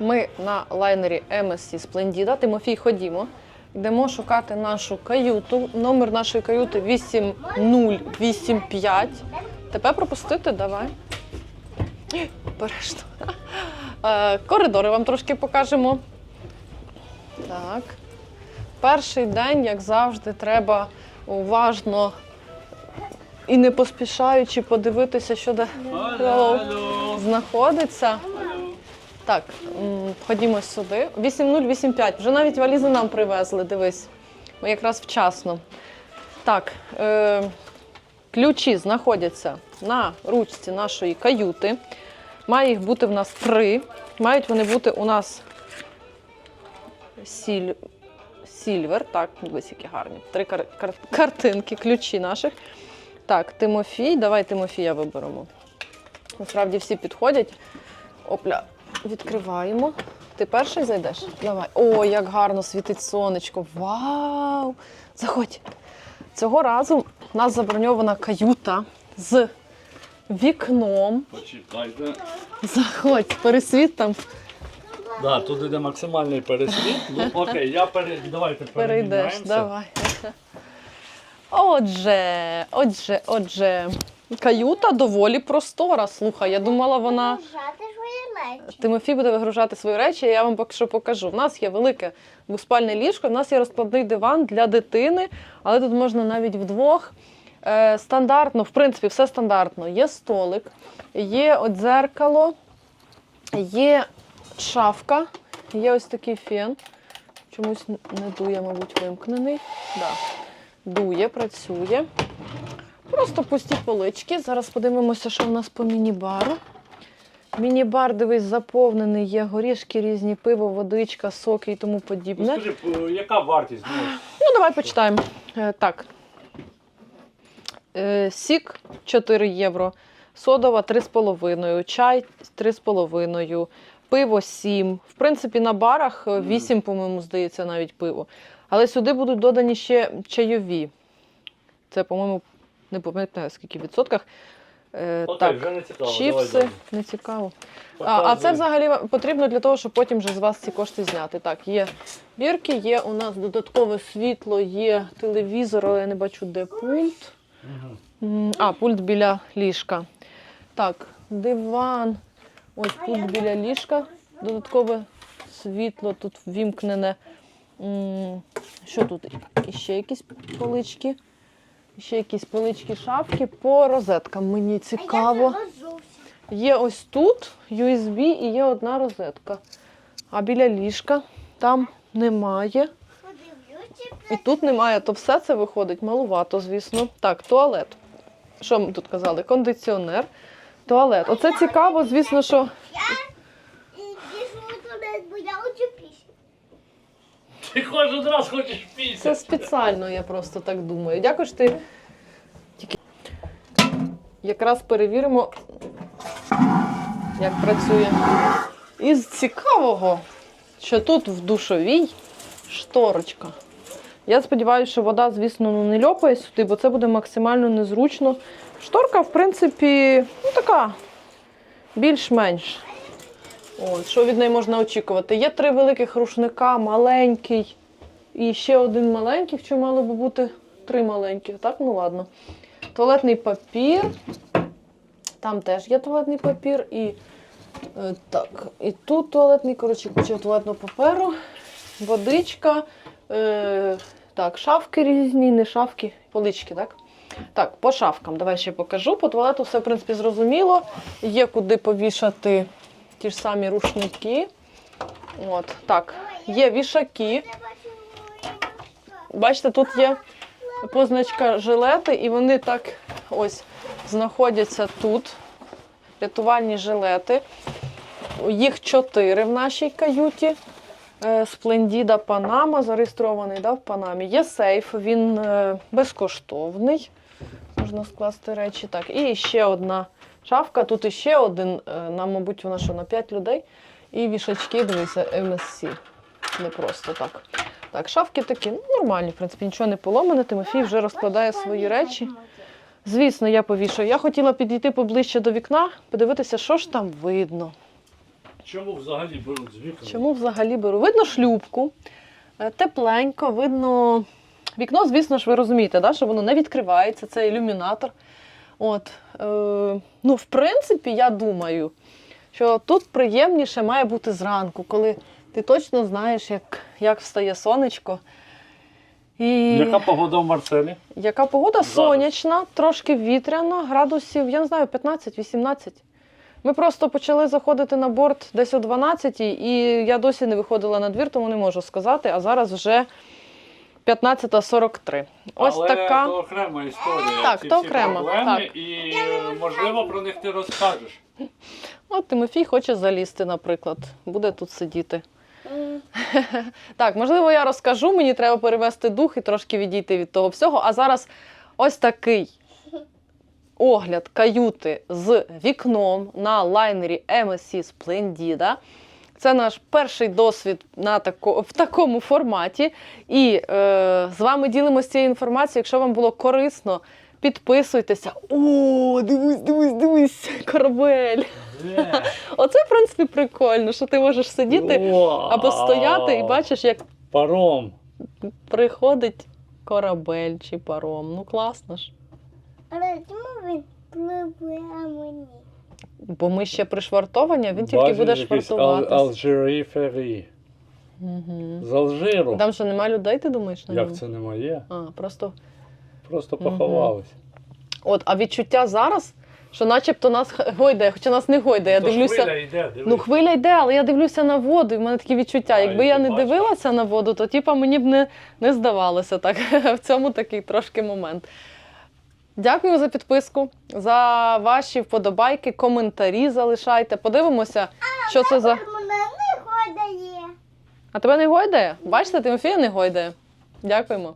Ми на лайнері MSC Splendida. Тимофій, ходімо. Йдемо шукати нашу каюту. Номер нашої каюти 8085. Тебе пропустити? Давай. Обережно. Е, Коридори вам трошки покажемо. Так. Перший день, як завжди, треба уважно і не поспішаючи подивитися, що де Hello. знаходиться. Так, ходімо сюди. 8085. Вже навіть валізи нам привезли, дивись. Ми якраз вчасно. Так, е, ключі знаходяться на ручці нашої каюти. Має їх бути в нас три. Мають вони бути у нас сіль... сільвер. Так, дивись, які гарні. Три кар... кар- картинки, ключі наших. Так, Тимофій, давай Тимофія виберемо. Насправді всі підходять. Опля, відкриваємо. Ти перший зайдеш? Давай. О, як гарно світить сонечко. Вау! Заходь. Цього разу у нас заброньована каюта з вікном. Почекайте. Заходь, пересвіт там Да, тут іде максимальний пересвіт. Ну окей, я пере... давайте перейдеш. Давай. Отже, отже, отже, каюта доволі простора. Слухай, я думала, вона. Свої Тимофій буде вигружати свої речі, я вам поки що покажу. У нас є велике двоспальне ліжко, в нас є розкладний диван для дитини, але тут можна навіть вдвох. Е, стандартно, в принципі, все стандартно. Є столик, є от дзеркало, є шафка, є ось такий фен. Чомусь не дує, мабуть, вимкнений. Да. Дує, працює. Просто пусті полички. Зараз подивимося, що в нас по міні-бару. Міні-бар, дивись, заповнений, є горішки різні, пиво, водичка, соки і тому Ну, подібне. скажи, яка вартість? Ну, Ну, давай почитаємо. Е, так. Е, сік 4 євро, содова 3,5, чай 3,5, пиво 7. В принципі, на барах е, 8, по-моєму, здається, навіть пиво. Але сюди будуть додані ще чайові. Це, по-моєму, не пам'ятаю, скільки в відсотках. Е, окей, так, вже не цікаво. чіпси, Давай, не цікаво. А, а це взагалі потрібно для того, щоб потім вже з вас ці кошти зняти. Так, є бірки, є у нас додаткове світло, є телевізор, але я не бачу, де пульт. М, А, пульт біля ліжка. Так, диван. Ось пульт біля ліжка. Додаткове світло тут ввімкнене. М, Що тут? І ще якісь полички. Ще якісь полички шафки по розеткам. Мені цікаво. Я. Є ось тут USB і є одна розетка. А біля ліжка там немає. І тут немає, то все це виходить малувато, звісно. Так, туалет. Що ми тут казали? Кондиціонер, туалет. Оце цікаво, звісно, що І дійшла туди, бо я хочу. Ти кожен раз хочеш пісня. це спеціально, я просто так думаю. Дякую, що ти тільки якраз перевіримо, як працює. Із цікавого, що тут в душовій шторочка. Я сподіваюся, що вода, звісно, ну, не льопає сюди, бо це буде максимально незручно. Шторка, в принципі, ну така, більш-менш. От, що від неї можна очікувати? Є три великих рушника, маленький і ще один маленький, що мало би бути три маленьких. Так, ну ладно. Туалетний папір. Там теж є туалетний папір. І е, так, і тут туалетний, коротше, куча туалетного паперу, водичка. Е, так, шафки різні, не шафки, полички, так? Так, по шафкам. Давай ще покажу. По туалету все, в принципі, зрозуміло. Є куди повішати ті ж самі рушники. От, так, є вішаки. Бачите, тут є позначка жилети, і вони так ось знаходяться тут. Рятувальні жилети. Їх чотири в нашій каюті. Е, Сплендіда Панама, зареєстрований да, в Панамі. Є сейф, він е, безкоштовний. Можна скласти речі. Так, і ще одна шафка. Тут іще один, е, нам, мабуть, вона що на 5 людей. І вішачки, дивися, MSC. Не просто так. Так, шафки такі ну, нормальні, в принципі, нічого не поломане. Тимофій вже розкладає свої речі. Звісно, я повішаю. Я хотіла підійти поближче до вікна, подивитися, що ж там видно. чому взагалі беруть з вікна? Чому взагалі беру? Видно шлюбку, е, тепленько, видно вікно, звісно ж, ви розумієте, да, що воно не відкривається, це ілюмінатор. От, е, ну, в принципі, я думаю, що тут приємніше має бути зранку, коли ти точно знаєш, як, як встає сонечко. І Яка погода в Марселі? яка погода? Зараз. Сонячна, трошки вітряна, градусів, я не знаю, 15-18. Ми просто почали заходити на борт десь о 12 і я досі не виходила на двір, тому не можу сказати. А зараз вже 15.43. Ось Але така. то окрема історія. Так, ці то всі окремо, проблеми, так. І можливо про них ти розкажеш. От Тимофій хоче залізти, наприклад, буде тут сидіти. Так, можливо, я розкажу, мені треба перевести дух і трошки відійти від того всього. А зараз ось такий огляд каюти з вікном на лайнері MSC Splendida. Це наш перший досвід на тако, в такому форматі. І е, з вами ділимося цією інформацією. Якщо вам було корисно, підписуйтеся. О, дивись, дивись, дивись, корабель. Оце, в принципі, прикольно, що ти можеш сидіти або стояти і бачиш, як Паром. приходить корабель чи паром. Ну класно ж. Але чому він пливе, а мені? Бо ми ще пришвартовані, він тільки Бачиш, буде якийсь Ал- швартуватись. Алжири Фері. Угу. З Алжиру. Там що нема людей, ти думаєш на ньому? Як це не моє? А, просто. Просто Мгм. поховались. От, а відчуття зараз, що начебто нас х- гойдає, хоча нас не гойдає. Я То дивлюся. хвиля йде, дивись. Ну, хвиля йде, але я дивлюся на воду, і в мене такі відчуття. А, Якби і я ти не бачиш. дивилася на воду, то типа мені б не, не здавалося так. В цьому такий трошки момент. Дякую за підписку, за ваші вподобайки, коментарі залишайте. Подивимося, що це за. Мене не ходає. А тебе не гойдає? Бачите, Тимофія не гойдає. Дякуємо.